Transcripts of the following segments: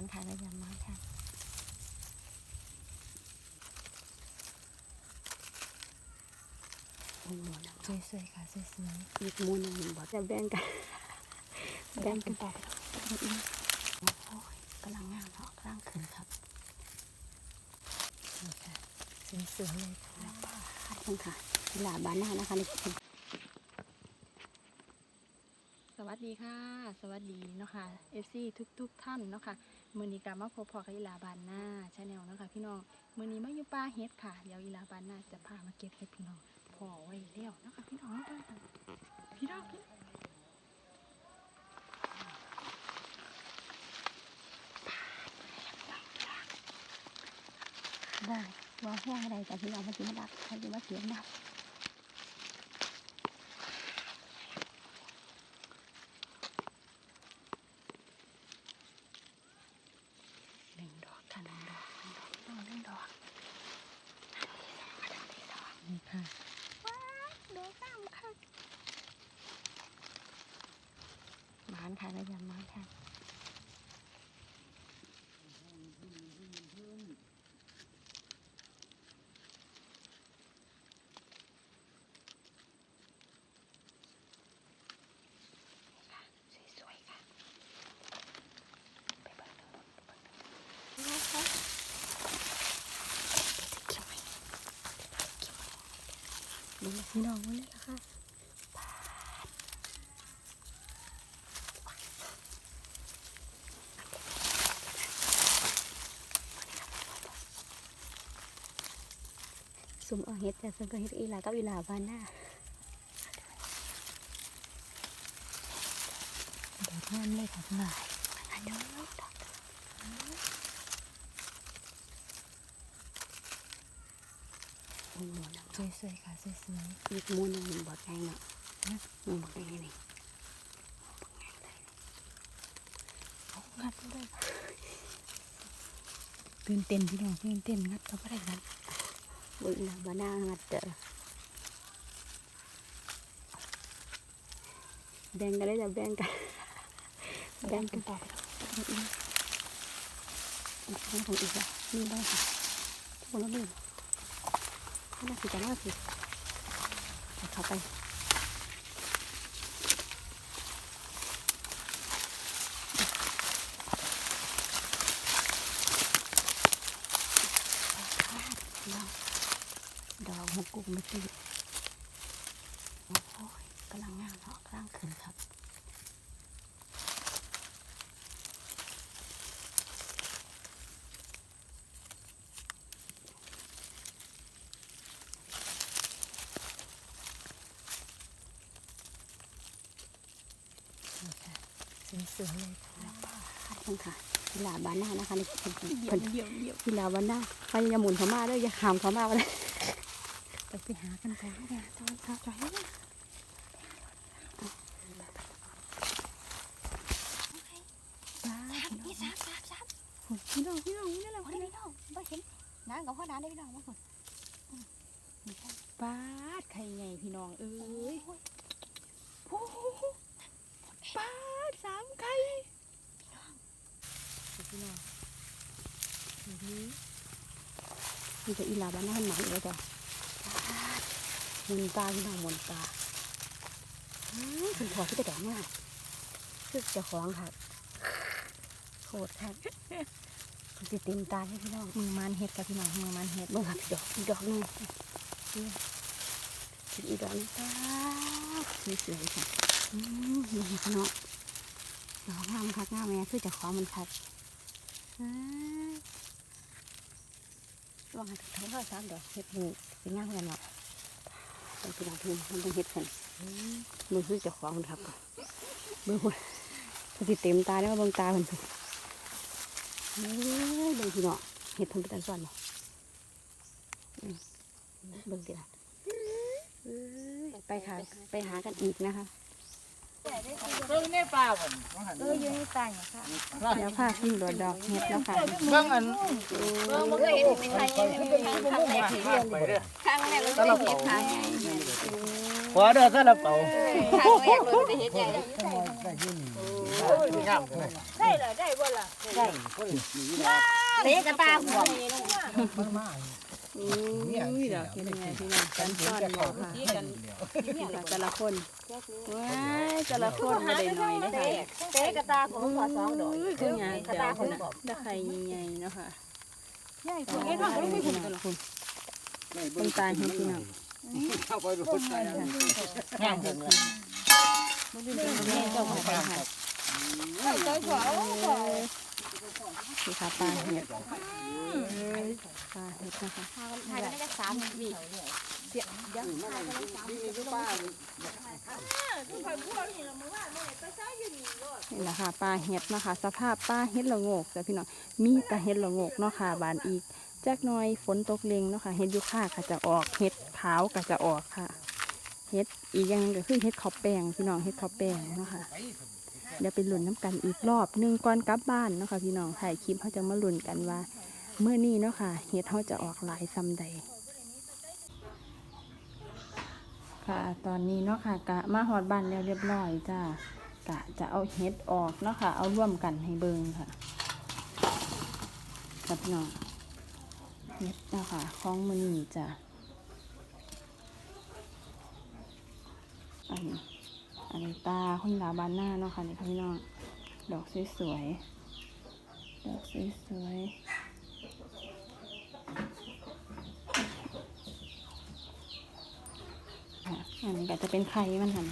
านค่ะระยำมาค่ะสวยๆค่ะสวยอีกมูหนึงบอกจะแบ่งกันแบ่งกันต่อโอ้ยกำลังงามเนาะกำลังขึ้นครับนี่ค่ะสวยๆเลยค่ะขอบคุณค่ะกีฬาบานหน้านะคะนี่คือ ส วัสดีค่ะ สวัสดีเนาะค่ะ FC ทุกทุกๆท่านเนาะค่ะมือนี้กามาพบพอกับอีลาบานหน้าชาแนลเนาะค่ะพี่น้องมือนี้มาอยู่ป่าเฮ็ดค่ะเดี๋ยวอีลาบานหน้าจะพามาเก็บเฮ็ดพี่น้องพอไว้แล้วเนาะค่ะพี่น้องเด้อพี่น้องได้ว่าห่วงอะไรแต่พี่น้องมันจะมาดักเขาจะมาเสียงดัง หนึ่งดอกค่ะหนึ่งดอกหนึ่งดอกพี่น้องหนึ่งดอกนี่ ค่ะเด็กน้ำค่ะมานค่ะระยำมานค่ะ สวยๆค่ะ ไปเบิ่งดูไปเบิ่งดูนะคะเก็บไว้เก็บไว้ นี่นะพี่น้องวันนี้ละค่ะสุ่มเอาเฮ็ดแต่สุ่มเอาเฮ็ดอีหลากับอีหลาบ้านหน้าเดี๋ยวงามเลยค่ะพี่น้องอันนี้ดอก หมูหนึงสวยๆค่ะสวยอีกหมูหนึ่งบอกไงเนาะนะอืมบอกไงนี่ๆงัดเลยตื่นเต้นพี่น้องตื่นเต้นงัดก็ไม่ได้งัดบุญนะบ้านางัดเจอแบ่งกันได้จะแบ่งกันแบ่งกันต่ออีกของอีกอะนี่ได้ค่ะทุกคนแล้วนี่ น่าสิจะน่าสิเข้าไปดอกหกกุกเมื่อกี้โอ้ยกำลังงามเนาะกำลังขึ้นครับ นี่ค่ะ สวยๆเลยค่ะขอบคุณค่ะกีฬาบ้านหน้านะคะนี่คือเดี๋ยเพิ่วนเดี๋ยวเดี๋ยวกีฬาบ้านหน้าไปอย่าหมุนเขามาเด้วยอย่าขามเขามาเลยไปไปหากันไปเนี่ยตอนเช้าใจนะป้านี่สามสามสามพี่น้องพี่น้องนี่แหละพอได้พี่น้องไม่เห็นน้ำกับพ่อน้ำได้พี่น้องมาคนป้าดไข่ไงพี่น้องเอ้ยโอ้โหป้าด สามไข่พี่น้องนี่มันจะอีฬาบ้านหน้าให้หมาอีกแล้วจ้ะหมุนตาพี่น้องหมุนตาอ้าวคุณพ่อที่จะดอกง่ายคือเจะของค่ะโคตรค่ะคุณจะเต็มตาให้พี่น้องมือมันเห็ดกับพี่น้องมือมันเห็ดเบิ่งค่ะดอกอีกดอกหนึงนี่อีกดอกหนึงป้าดสวยๆค่ะอืมนี่พี่น้อง ดอกงามคักงามแม่คือจะขอมันคักอ้าวลองทั้งร้อยสามดอกเห็ดหมูเป็นงามกันเนาะเป็นพี่น้องพี่มันต้องเห็ดกันมือคือจะขอมันครับเบิ่งคนมันสิเต็มตาแล้วเบิ่งตาเพิ่นเพิ่นเอ้ยบิ่งพี่น้องเห็ดเพิ่นเป็นตันซ้อนเนาะเบิ่งสิล่ะไปค่ะ ไปหากันอีกนะคะ เบิ่งในป่าบ่นว่าหั่นเอออยู่ในตาเนี่ยค่ะเดี๋ยวพาขึ้นรถดอกเห็ดแล้วค่ะเบิ่งอันเออมันก็เห็นเป็นไทยไปเด้อครั้งแรกก็ได้เห็นทางใหญ่ขอเด้อซะละเปาครั้งแรกเลยได้เฮ็ดใหญ่ได้ยินงามเลยได้เหรอได้บ่ล่ะได้คนนี้เตะกระตาหัวมันมา อุ้ยดอกเห็นยังไงพี่น้องกันซ่อนบอกค่ะค่ะแต่ละคนว้ายแต่ละคนมาได้หน่อยนะคะเตะกระตาของหัวสองดอกอุ้ยคืองานเดี๋ยวคนน่ะได้ใครใหญ่ๆเนาะค่ะใหญ่คนเฮ็ดว่าบ่รู้มีผลกันหรอกคุณคนตายเห็นพี่น้องเข้าไปดูคนงามจังเลยแม่เจ้าของบ้านค่ะเจ้าขอคื อขาปลาเห็ดปลาเห็ดนะคะถ่ายได้แค่สามวินี่แหละค่ะปลาเห็ดนะคะ สภาพปลาเห็ดละโงกจ้ะพี่น้องมีแต่เห็ดละโงกเนาะค่ะบานอีกแจากน้อยฝนตกเล็งเนาะค่ะเห็ดยุค่าก็จะออกเห็ดขาวก็จะออกค่ะเห็ดอีกอย่างหนึ่งก็คือเห็ดขอบแป้งพี่น้องเห็ดขอบแป้งเนาะค่ะ เดี๋ยวไปลุ้นน้ำกันอีกรอบหนึ่งก่อนกลับบ้านเนาะค่ะพี่น้องถ่ายคลิปเขาจะมาลุ้นกันว่าเมื่อนี้เนาะค่ะเห็ดเขาจะออกหลายซ้ำใดค่ะตอนนี้เนาะค่ะกะมาหอดบ้านแล้วเรียบร้อยจ้ากะจะเอาเห็ดออกเนาะค่ะ เอาร่วมกันให้เบิงค่ะกับพี่น้องเห็ดเนาะค่ะของมือนีจ้ะอันนี้ อันนี้ตาคุณดาบานหน้าเนาะค่ะนี่ค่ะพี่น้อง ดอกสวยๆ ดอกสวยๆ อันนี้ก็จะเป็นไข่มันค่ะ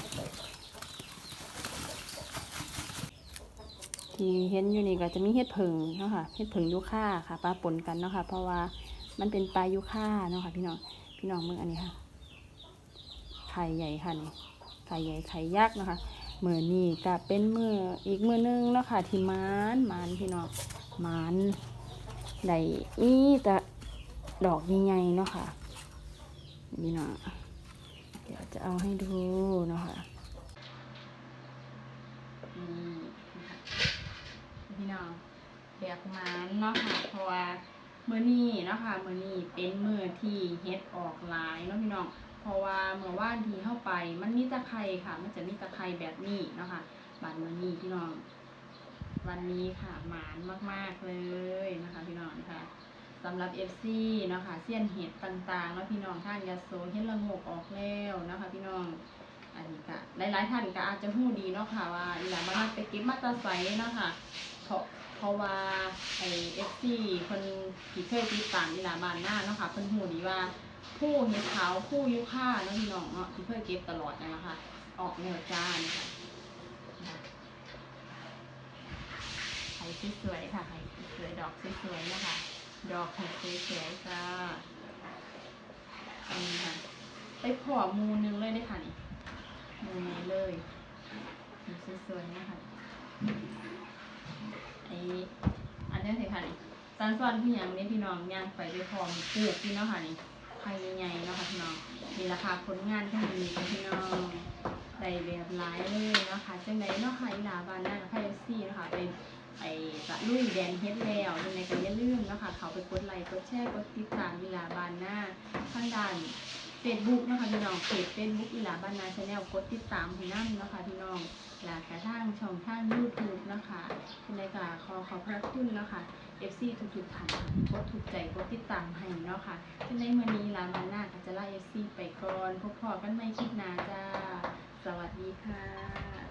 ที่เห็นอยู่นี่ก็จะมีเห็ดผึ่งเนาะค่ะ เห็ดผึ่งยูค่าค่ะปลาปนกันเนาะค่ะ เพราะว่ามันเป็นปลายูค่าเนาะค่ะพี่น้อง พี่น้องมืออันนี้ค่ะ ไข่ใหญ่ค่ะนี่ ไข่ใหญ่ไข่ยักษ์นะคะมือนี่ก็เป็นมืออีกมือนึงเนาะค่ะที่มานมานพี่น้องมานได้มีแต่ดอกใหญ่ๆเนาะค่ะพี่น้องเดี๋ยวจะเอาให้ดูเนาะคะนี่ะพี่น้องเบียกมันเนาะค่ะเพราะว่ามือนี้เนาะค่ะมือนี้เป็นมือที่เฮ็ดออกหลายเนาะพี่น้อง เพราะว่าเมื่อว่านที่เข้าไป มันมีตะไคร่ค่ะ มันจะมีตะไคร่แบบนี้เนาะค่ะบานมื้อนี้พี่น้อง วันนี้ค่ะหมานมากๆเลยนะคะพี่น้องค่ะสำหรับ FC เนาะคะเสี้ยนเห็ดต่างๆแล้วพี่น้องท่านยาโซเห็ดละโงกออกแล้วนะคะ พี่น้องอันนี้ก็หลายๆท่านก็อาจจะหู้ดีเนาะค่ะว่าอีหลานบ้านไปเก็บมาตาไซเนาะค่ะเพราะเพราะว่าไอเอฟซีคนที่เคยติดตามอีหลานบ้านหน้าเนาะค่ะเพิ่นหู้ดีว่า ผู้เห็ดขาวผู้ยุค่าเนาะพี่น้องเนาะที่เคยเก็บตลอดนั่นะคะ ออกแนวจ้านี่ค่ะไข่สวยๆค่ะไข่สวยดอกสวยๆนะคะ ดอกเห็ดสวยๆจ้าอันนี้ค่ะไปขอมูนึงเลยได้ค่ะนี่มูนี้เลยสวยๆนะคะไออันนี้สิค่ะนี่ซันซอนพี่ยังนี่พี่น้องย่างไปไปพร้อมปลูกพี่เนาะค่ะนี่ ไข่ใหญ่ๆเนาะค่ะพี่น้องนี่ราคาผลงานที่มีค่ะพี่น้องได้แบบหลายเลยเนาะค่ะจังไดเนาะค่ะอีหลาบานนั่นค่ะเอซีเนาะคะไปไอ้สะลุยแดนเฮ็ดแล้วยังไงก็อย่าลืมเนาะค่ะเขาไปกดไลค์กดแชร์กดติดตามอีหลาบานหน้าทางด้าน เฟซบุ๊กนะคะพี่น้องเพจเฟซบุ๊กอีหลาบานนาชาแนลกดติดตามให้นั่นนะคะพี่น้องหลากระทั่งช่องทางยูทูบนะคะที่ไงก็ขอขอบพระคุณเนาะคะ FC ทุกๆท่านค่ะกดถูกใจกดติดตามให้เนาะค่ะที่ในวันนี้ลาบานนาก็จะไล่ FC ไปก่อนพบพอกันใหม่คลิปหน้าจ้า สวัสดีค่ะ